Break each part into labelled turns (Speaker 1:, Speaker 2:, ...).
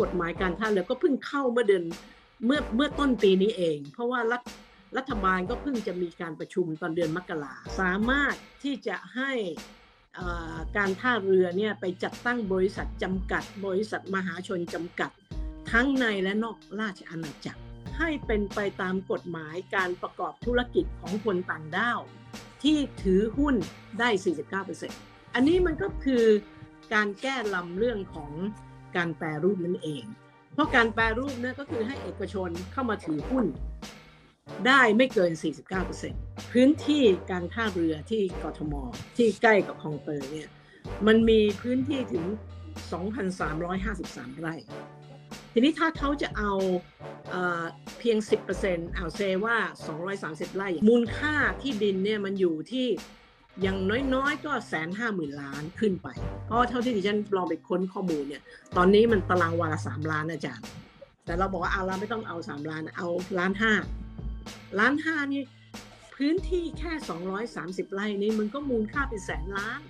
Speaker 1: กฎหมายการท่าเรือก็เพิ่งเข้าเมื่อเดือนเมื่อเมื่อต้นปีนี้เอง เพราะว่ารัฐรัฐบาลก็เพิ่งจะมีการประชุมตอนเดือนมกราสามารถที่จะให้การท่าเรือเนี่ยไปจัดตั้งบริษัทจำกัด บริษัทมหาชนจำกัด ทั้งในและนอกราชอาณาจักร ให้เป็นไปตามกฎหมายการประกอบธุรกิจของคนต่างด้าว ที่ถือหุ้นได้ 49%อันนี้มันก็คือการแก้ลำเรื่องของ การแปรรูปนั่นเอง เพราะการแปรรูปเนี่ยก็คือให้เอกชนเข้ามาถือหุ้นได้ไม่เกิน 49%พื้นที่การท่าเรือที่กทม ที่ใกล้กับคลองเตยเนี่ยมันมีพื้นที่ถึง 2,353 ไร่ ทีนี้ถ้าเขาจะเอาเออเพียง 10%เอาเซว่า 230 ไร่ มูลค่าที่ดินเนี่ยมันอยู่ที่ อย่างน้อยๆ ก็แสนห้าหมื่นล้านขึ้นไป เพราะเท่าที่ดิฉันลองไปค้นข้อมูลเนี่ย ตอนนี้มันตารางวาละสามล้านอาจารย์ แต่เราบอกว่าเอาเราไม่ต้องเอาสามล้าน เอาล้านห้า ล้านห้านี่พื้นที่แค่ 230 ไร่นี่มันก็มูลค่าเป็นแสนล้าน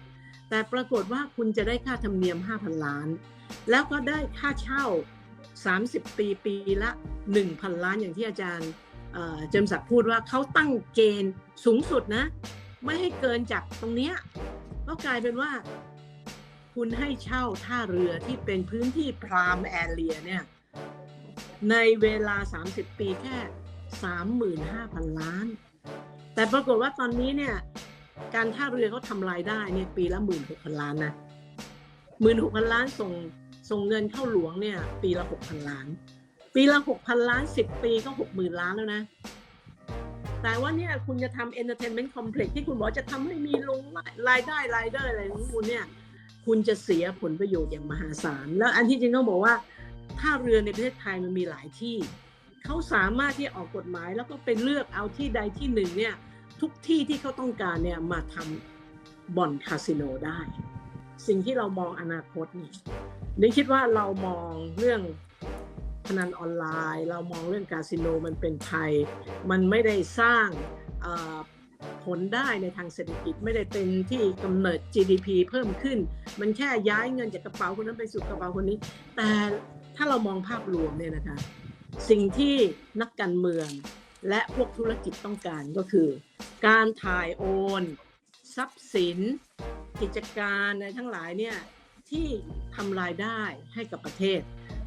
Speaker 1: แต่ปรากฏว่าคุณจะได้ค่าธรรมเนียม 5,000 ล้าน แล้วก็ได้ค่าเช่า 30 ปีปีละ 1,000 ล้านอย่างที่อาจารย์เจมส์ศักดิ์พูดว่าเขาตั้งเกณฑ์สูงสุดนะ ไม่ให้เกินจากตรงเนี้ยก็กลายเป็นว่า คุณให้เช่าท่าเรือที่เป็นพื้นที่พรามแอเรียเนี่ย ในเวลา 30 ปีแค่ 35,000 ล้าน แต่ปรากฏว่าตอนนี้เนี่ย การท่าเรือเขาทำรายได้เนี่ยปีละ 16,000 ล้านนะ16,000 ล้านส่งส่งเงินเข้าหลวงเนี่ย ปีละ 6,000 ล้าน ปีละ 6,000 ล้าน 10 ปีก็ 60,000 ล้านแล้วนะ แต่ว่าเนี่ยคุณจะทำ entertainment complex ที่คุณบอกจะทำให้มีลงรายได้รายได้อะไรของคุณเนี่ยคุณจะเสียผลประโยชน์อย่างมหาศาล แล้วอันที่จริงต้องบอกว่าท่าเรือในประเทศไทยมันมีหลายที่ เขาสามารถที่ออกกฎหมายแล้วก็ไปเลือกเอาที่ใดที่หนึ่งเนี่ยทุกที่ที่เขาต้องการเนี่ยมาทำบ่อนคาสิโนได้ สิ่งที่เรามองอนาคตนี่นี่คิดว่าเรามองเรื่อง พนันออนไลน์ เรามองเรื่องคาสิโนมันเป็นภัย มันไม่ได้สร้างผลได้ในทางเศรษฐกิจไม่ได้เป็นที่กำเนิด GDP เพิ่มขึ้น มันแค่ย้ายเงินจากกระเป๋าคนนั้นไปสู่กระเป๋าคนนี้ แต่ถ้าเรามองภาพรวมเนี่ยนะคะ สิ่งที่นักการเมืองและพวกธุรกิจต้องการก็คือ การถ่ายโอน ทรัพย์สิน กิจการในทั้งหลายเนี่ยที่ทำรายได้ให้กับประเทศ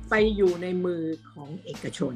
Speaker 1: ไปอยู่ในมือของเอกชน